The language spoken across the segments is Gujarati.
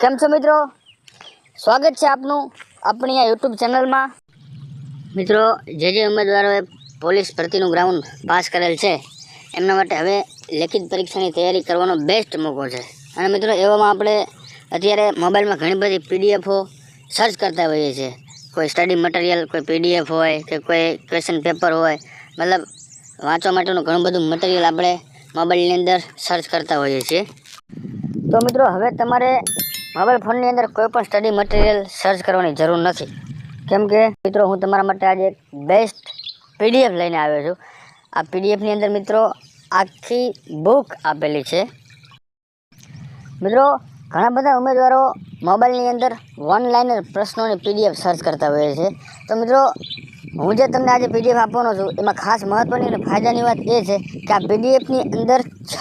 કેમ છો મિત્રો? સ્વાગત છે આપનું આપણી આ યુટ્યુબ ચેનલમાં. મિત્રો, જે જે ઉમેદવારોએ પોલીસ ભરતીનું ગ્રાઉન્ડ પાસ કરેલ છે, એમના માટે હવે લેખિત પરીક્ષાની તૈયારી કરવાનો બેસ્ટ મોકો છે. અને મિત્રો, એવામાં આપણે અત્યારે મોબાઈલમાં ઘણી બધી પીડીએફો સર્ચ કરતા હોઈએ છીએ. કોઈ સ્ટડી મટીરિયલ કોઈ પીડીએફ હોય, કે કોઈ ક્વેશ્ચન પેપર હોય, મતલબ વાંચવા માટેનું ઘણું બધું મટીરિયલ આપણે મોબાઈલની અંદર સર્ચ કરતા હોઈએ છીએ. તો મિત્રો, હવે તમારે મોબાઈલ ફોનની અંદર કોઈ પણ સ્ટડી મટીરિયલ સર્ચ કરવાની જરૂર નથી. કેમ કે, મિત્રો, હું તમારા માટે આજે એક બેસ્ટ પીડીએફ લઈને આવ્યો છું. આ પીડીએફની અંદર, મિત્રો, આખી બુક આપેલી છે. મિત્રો, ઘણા બધા ઉમેદવારો મોબાઈલની અંદર વન લાઇનર પ્રશ્નોની પીડીએફ સર્ચ કરતા હોય છે. તો, મિત્રો, હું જે તમને આજે પીડીએફ આપવાનો છું, એમાં ખાસ મહત્ત્વની અને ફાયદાની વાત એ છે કે આ પીડીએફની અંદર છ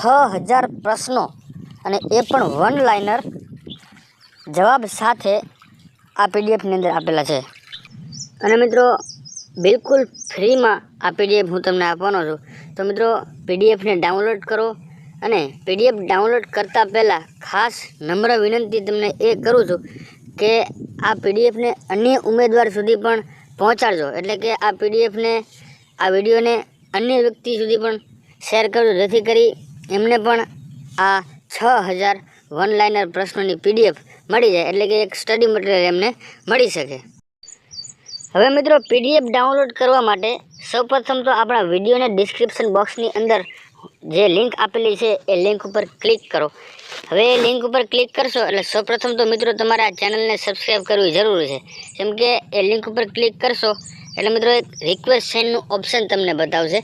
હજાર પ્રશ્નો અને એ પણ વન લાઇનર જવાબ સાથે આ પીડીએફની અંદર આપેલા છે. અને મિત્રો, બિલકુલ ફ્રીમાં આ પીડીએફ હું તમને આપવાનો છું. તો મિત્રો પીડીએફને ડાઉનલોડ કરો અને પીડીએફ ડાઉનલોડ કરતાં પહેલાં ખાસ નમ્ર વિનંતી તમને એ કરું છું કે આ પીડીએફને અન્ય ઉમેદવાર સુધી પણ પહોંચાડજો. એટલે કે આ પીડીએફને આ વિડીયોને અન્ય વ્યક્તિ સુધી પણ શેર કરજો. જેથી કરી એમને પણ આ છ હજાર વન લાઇનર પ્રશ્નોની પીડીએફ મળી જાય એટલે કે એક સ્ટડી મટીરિયલ એમને મળી શકે. હવે મિત્રો પીડીએફ ડાઉનલોડ કરવા માટે સૌપ્રથમ તો આપણા વિડીયોના ડિસ્ક્રિપ્શન બોક્સની અંદર જે લિંક આપેલી છે એ લિંક ઉપર ક્લિક કરો. હવે એ લિંક ઉપર ક્લિક કરશો એટલે સૌપ્રથમ તો મિત્રો તમારે આ ચેનલને સબસ્ક્રાઈબ કરવી જરૂરી છે. કેમ કે એ લિંક ઉપર ક્લિક કરશો એટલે મિત્રો એક રિક્વેસ્ટ સેન્ડનું ઓપ્શન તમને બતાવશે.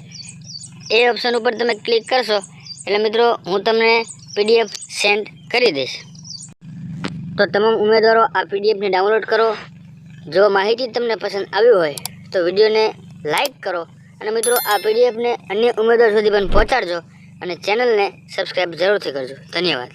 એ ઓપ્શન ઉપર તમે ક્લિક કરશો એટલે મિત્રો હું તમને પીડીએફ સેન્ડ કરી દઈશ. તો તમામ ઉમેદવારો આ પીડીએફને ડાઉનલોડ કરો. જો માહિતી તમને પસંદ આવી હોય તો વિડીયોને લાઈક કરો અને મિત્રો આ પીડીએફને અન્ય ઉમેદવાર સુધી પણ પહોંચાડજો અને ચેનલને સબસ્ક્રાઈબ જરૂરથી કરજો. ધન્યવાદ.